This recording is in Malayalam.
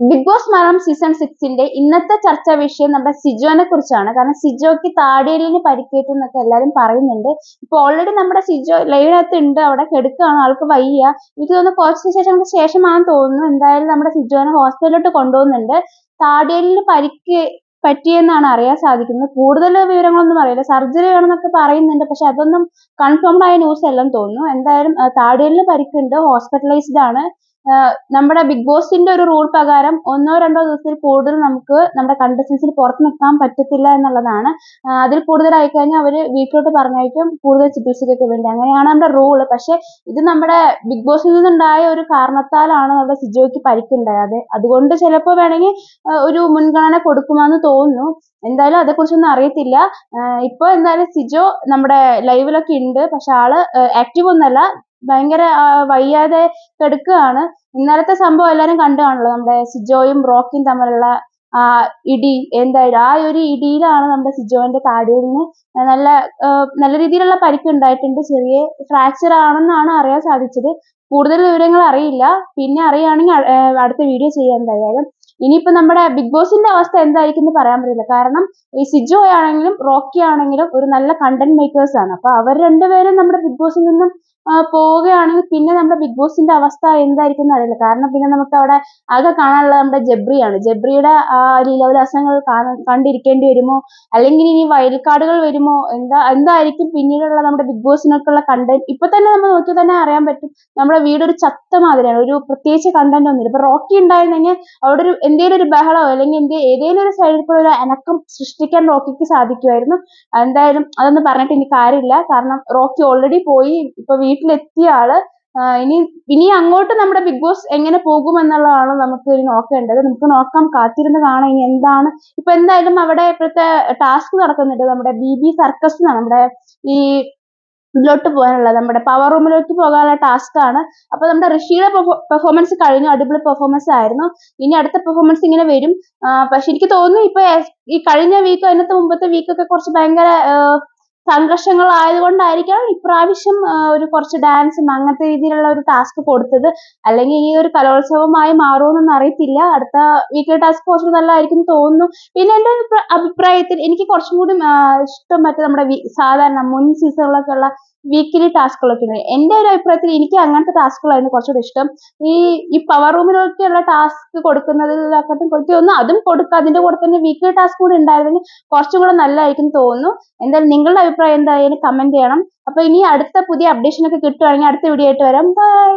ബിഗ് ബോസ് മലയാളം സീസൺ സിക്സിന്റെ ഇന്നത്തെ ചർച്ചാ വിഷയം നമ്മുടെ സിജോനെ കുറിച്ചാണ്. കാരണം സിജോക്ക് താടിയലിന് പരിക്കേറ്റു എന്നൊക്കെ എല്ലാരും പറയുന്നുണ്ട്. ഇപ്പൊ ഓൾറെഡി നമ്മുടെ സിജോ ലൈവിനകത്ത് ഉണ്ട് അവിടെ കെടുക്കുകയാണ് ആൾക്ക് വയ്യ. എനിക്ക് തോന്നുന്നു കോച്ചിന് ശേഷം ശേഷമാണെന്ന് തോന്നുന്നു. എന്തായാലും നമ്മുടെ സിജോനെ ഹോസ്പിറ്റലിലോട്ട് കൊണ്ടുപോകുന്നുണ്ട്. താടിയലിന് പരിക്ക് പറ്റിയെന്നാണ് അറിയാൻ സാധിക്കുന്നത്. കൂടുതൽ വിവരങ്ങളൊന്നും അറിയില്ല. സർജറി വേണമെന്നൊക്കെ പറയുന്നുണ്ട്. പക്ഷെ അതൊന്നും കൺഫേംഡ് ആയ ന്യൂസ് അല്ലെന്ന് തോന്നുന്നു. എന്തായാലും താടിയലിന് പരിക്കുണ്ട്. ഹോസ്പിറ്റലൈസ്ഡ് ആണ്. നമ്മുടെ ബിഗ് ബോസിന്റെ ഒരു റൂൾ പ്രകാരം ഒന്നോ രണ്ടോ ദിവസത്തിൽ കൂടുതൽ നമുക്ക് നമ്മുടെ കണ്ടസ്റ്റൻസിന് പുറത്ത് നിൽക്കാൻ പറ്റത്തില്ല എന്നുള്ളതാണ്. അതിൽ കൂടുതലായി കഴിഞ്ഞാൽ അവർ വീട്ടിലോട്ട് പറഞ്ഞയക്കും കൂടുതൽ ചികിത്സയ്ക്കൊക്കെ വേണ്ടി. അങ്ങനെയാണ് നമ്മുടെ റൂൾ പക്ഷെ ഇത് നമ്മുടെ ബിഗ് ബോസിൽ നിന്നുണ്ടായ ഒരു കാരണത്താലാണ് നമ്മുടെ സിജോയ്ക്ക് പരിക്കുണ്ടായത്. അതുകൊണ്ട് ചിലപ്പോൾ വേണമെങ്കിൽ ഒരു മുൻഗണന കൊടുക്കുമെന്ന് തോന്നുന്നു. എന്തായാലും അതേക്കുറിച്ചൊന്നും അറിയത്തില്ല. ഇപ്പോൾ എന്തായാലും സിജോ നമ്മുടെ ലൈവിലൊക്കെ ഉണ്ട്. പക്ഷെ ആൾ ആക്റ്റീവ് ഒന്നല്ല. ഭയങ്കര വയ്യാതെ കിടക്കുകയാണ്. ഇന്നലത്തെ സംഭവം എല്ലാവരും കണ്ടു കാണുമല്ലോ. നമ്മുടെ സിജോയും റോക്കിയും തമ്മിലുള്ള ആ ഇടി. എന്തായാലും ആ ഒരു ഇടിയിലാണ് നമ്മുടെ സിജോന്റെ താടിയലിന് നല്ല നല്ല രീതിയിലുള്ള പരിക്ക് ഉണ്ടായിട്ടുണ്ട്. ചെറിയ ഫ്രാക്ചർ ആണെന്നാണ് അറിയാൻ സാധിച്ചത്. കൂടുതൽ വിവരങ്ങൾ അറിയില്ല. പിന്നെ അറിയുകയാണെങ്കിൽ അടുത്ത വീഡിയോ ചെയ്യാൻ എന്തായാലും. ഇനിയിപ്പോ നമ്മുടെ ബിഗ് ബോസിന്റെ അവസ്ഥ എന്തായിരിക്കും എന്ന് പറയാൻ പറ്റില്ല. കാരണം ഈ സിജോ ആണെങ്കിലും റോക്കി ആണെങ്കിലും ഒരു നല്ല കണ്ടന്റ് മേക്കേഴ്സ് ആണ്. അപ്പൊ അവർ രണ്ടുപേരും നമ്മുടെ ബിഗ് ബോസിൽ നിന്നും പോവുകയാണെങ്കിൽ പിന്നെ നമ്മുടെ ബിഗ് ബോസിന്റെ അവസ്ഥ എന്തായിരിക്കും അറിയില്ല. കാരണം പിന്നെ നമുക്ക് അവിടെ ആകെ കാണാനുള്ളത് നമ്മുടെ ജബ്രിയാണ്. ജബ്രിയുടെ ആ ലീലാവിലാസങ്ങൾ കണ്ടിരിക്കേണ്ടി വരുമോ? അല്ലെങ്കിൽ ഇനി വയൽക്കാടുകൾ വരുമോ? എന്താ എന്തായിരിക്കും പിന്നീടുള്ള നമ്മുടെ ബിഗ് ബോസിനൊക്കെയുള്ള കണ്ടന്റ് ഇപ്പൊ തന്നെ നമ്മൾ നോക്കി തന്നെ അറിയാൻ പറ്റും. നമ്മുടെ വീട് ഒരു ചത്ത മാതിരിയാണ്. ഒരു പ്രത്യേകിച്ച് കണ്ടന്റ് ഒന്നുമില്ല. ഇപ്പൊ റോക്കി ഉണ്ടായിരുന്നെങ്കിൽ അവിടെ ഒരു എന്തെങ്കിലും ഒരു ബഹളമോ അല്ലെങ്കിൽ എന്തേ ഏതെങ്കിലും ഒരു സൈഡിൽ കൂടെ ഒരു അനക്കം സൃഷ്ടിക്കാൻ റോക്കിക്ക് സാധിക്കുമായിരുന്നു. എന്തായാലും അതൊന്നും പറഞ്ഞിട്ട് എനിക്ക് കാര്യമില്ല. കാരണം റോക്കി ഓൾറെഡി പോയി. ഇപ്പൊ വീട്ടിലെത്തിയ ആൾ ഇനി ഇനി അങ്ങോട്ട് നമ്മുടെ ബിഗ് ബോസ് എങ്ങനെ പോകും എന്നുള്ളതാണ് നമുക്ക് ഇനി നോക്കേണ്ടത്. നമുക്ക് നോക്കാം കാത്തിരുന്ന് കാണാം ഇനി എന്താണ്. ഇപ്പൊ എന്തായാലും അവിടെ ഇപ്പോഴത്തെ ടാസ്ക് നടക്കുന്നുണ്ട്. നമ്മുടെ ബി ബി സർക്കസ് നമ്മുടെ ഈ ഇതിലോട്ട് പോകാനുള്ള നമ്മുടെ പവർ റൂമിലോട്ട് പോകാനുള്ള ടാസ്ക് ആണ്. അപ്പൊ നമ്മുടെ ഋഷിയുടെ പെർഫോമൻസ് കഴിഞ്ഞു. അടിപൊളി പെർഫോമൻസ് ആയിരുന്നു. ഇനി അടുത്ത പെർഫോമൻസ് ഇങ്ങനെ വരും. പക്ഷെ എനിക്ക് തോന്നുന്നു ഇപ്പൊ ഈ കഴിഞ്ഞ വീക്ക് അതിനകത്ത് മുമ്പത്തെ വീക്കൊക്കെ കുറച്ച് ഭയങ്കര സംഘർഷങ്ങൾ ആയതുകൊണ്ടായിരിക്കാം ഇപ്രാവശ്യം ഒരു കുറച്ച് ഡാൻസും അങ്ങനത്തെ രീതിയിലുള്ള ഒരു ടാസ്ക് കൊടുത്തത്. അല്ലെങ്കിൽ ഈ ഒരു കലോത്സവമായി മാറുമെന്നൊന്നും അറിയത്തില്ല. അടുത്ത വീക്കിലെ ടാസ്ക് കുറച്ച് നല്ലതായിരിക്കും തോന്നുന്നു. പിന്നെ എന്റെ അഭിപ്രായത്തിൽ എനിക്ക് കുറച്ചും കൂടി ഇഷ്ടം മറ്റേ നമ്മുടെ സാധാരണ മുൻ സീസണിലൊക്കെ ഉള്ള വീക്കിലി ടാസ്കുകളൊക്കെ ഉണ്ട് എന്റെ ഒരു അഭിപ്രായത്തിൽ എനിക്ക് അങ്ങനത്തെ ടാസ്കുകളായിരുന്നു കുറച്ചുകൂടി ഇഷ്ടം. ഈ ഈ പവർ റൂമിലൊക്കെയുള്ള ടാസ്ക് കൊടുക്കുന്നതിലൊക്കെ ഒന്ന് അതും കൊടുക്കുക അതിന്റെ കൂടെ തന്നെ വീക്കിലി ടാസ്ക് കൂടി ഉണ്ടായിരുന്നെങ്കിൽ കുറച്ചും കൂടെ നല്ലതായിരിക്കും തോന്നുന്നു. എന്തായാലും നിങ്ങളുടെ അഭിപ്രായം എന്തായാലും കമന്റ് ചെയ്യണം. അപ്പൊ ഇനി അടുത്ത പുതിയ അപ്ഡേഷൻ ഒക്കെ കിട്ടുവാണെങ്കിൽ അടുത്ത വീഡിയോ ആയിട്ട് വരാം. ബൈ